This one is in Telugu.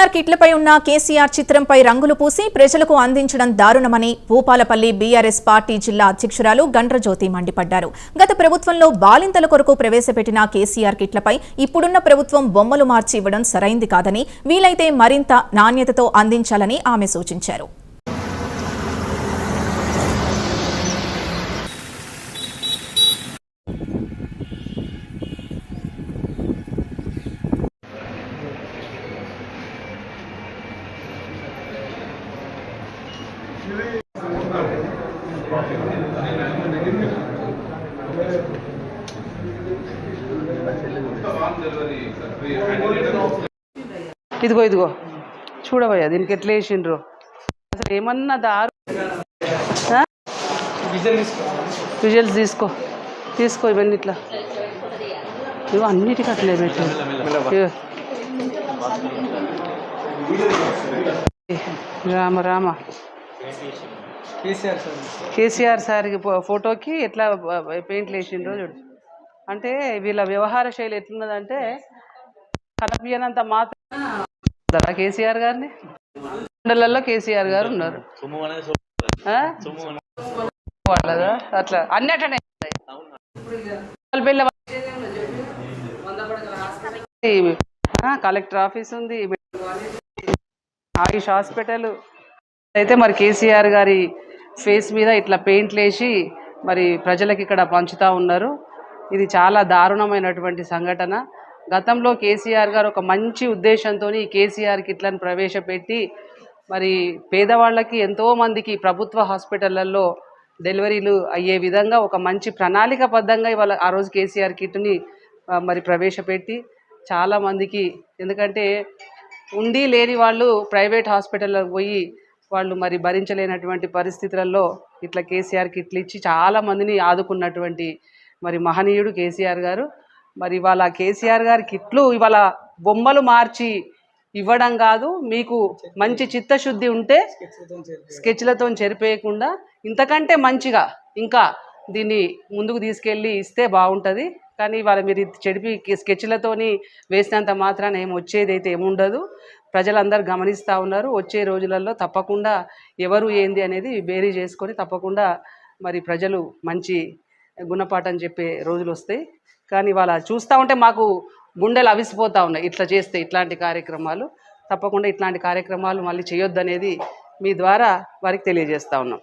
కేసీఆర్ కిట్లపై ఉన్న కేసీఆర్ చిత్రంపై రంగులు పూసి ప్రజలకు అందించడం దారుణమని భూపాలపల్లి బీఆర్ఎస్ పార్టీ జిల్లా అధ్యక్షురాలు గండ్రజ్యోతి మండిపడ్డారు. గత ప్రభుత్వంలో బాలింతల కొరకు ప్రవేశపెట్టిన కేసీఆర్ కిట్లపై ఇప్పుడున్న ప్రభుత్వం బొమ్మలు మార్చి ఇవ్వడం సరైంది కాదని వీలైతే మరింత నాణ్యతతో అందించాలని ఆమె సూచించారు. ఇదిగో ఇదిగో. చూడబోయా దీనికి ఎట్లా వేసిండ్రు? అసలు ఏమన్నా దారు విజువల్స్ తీసుకో. తీసుకో ఇవన్నీ ఇట్లా. ఇవి అన్నిటికీ అట్లే పెట్టు. రామ రామ. కేసీఆర్ సార్కి ఫోటోకి ఎట్లా పెయింట్లు వేసిండ్రో చూడు. అంటే వీళ్ళ వ్యవహార శైలి ఎట్లున్నదంటే కనిపించనంత మాత్రం కేసీఆర్ గారిని. మండలాల్లో కేసీఆర్ గారు ఉన్నారు. ఆ? వాళ్ళదా? అట్లా. అన్ని కలెక్టర్ ఆఫీస్ ఉంది. ఆయుష్ హాస్పిటల్. అయితే మరి కేసీఆర్ గారి ఫేస్ మీద ఇట్లా పెయింట్లు వేసి మరి ప్రజలకు ఇక్కడ పంచుతూ ఉన్నారు. ఇది చాలా దారుణమైనటువంటి సంఘటన. గతంలో కేసీఆర్ గారు ఒక మంచి ఉద్దేశంతో ఈ కేసీఆర్ కిట్లను ప్రవేశపెట్టి మరి పేదవాళ్ళకి ఎంతో మందికి ప్రభుత్వ హాస్పిటళ్ళలో డెలివరీలు అయ్యే విధంగా ఒక మంచి ప్రణాళికబద్ధంగా ఇవాళ ఆ రోజు కేసీఆర్ కిట్ని మరి ప్రవేశపెట్టి చాలామందికి ఎందుకంటే ఉండి లేని వాళ్ళు ప్రైవేట్ హాస్పిటల్లో పోయి వాళ్ళు మరి భరించలేనటువంటి పరిస్థితులలో ఇట్లా కేసీఆర్ కిట్లు ఇచ్చి చాలామందిని ఆదుకున్నటువంటి మరి మహనీయుడు కేసీఆర్ గారు. మరి ఇవాళ కేసీఆర్ గారి కిట్లు ఇవాళ బొమ్మలు మార్చి ఇవ్వడం కాదు మీకు మంచి చిత్తశుద్ధి ఉంటే స్కెచ్లతో చెరిపేయకుండా ఇంతకంటే మంచిగా ఇంకా దీన్ని ముందుకు తీసుకెళ్ళి ఇస్తే బాగుంటుంది. కానీ ఇవాళ మీరు చెడిపి స్కెచ్లతోని వేసినంత మాత్రాన ఏం వచ్చేది అయితే ఏముండదు ప్రజలందరూ గమనిస్తూ ఉన్నారు. వచ్చే రోజులలో తప్పకుండా ఎవరు ఏంది అనేది బేరీ చేసుకొని తప్పకుండా మరి ప్రజలు మంచి గుణపాఠం చెప్పే రోజులు వస్తాయి. కానీ ఇవాళ చూస్తూ ఉంటే మాకు గుండెలు అవిసిపోతూ ఉన్నాయి. ఇట్లా చేస్తే ఇట్లాంటి కార్యక్రమాలు. తప్పకుండా ఇట్లాంటి కార్యక్రమాలు మళ్ళీ చేయొద్దనేది మీ ద్వారా వారికి తెలియజేస్తా ఉన్నాం.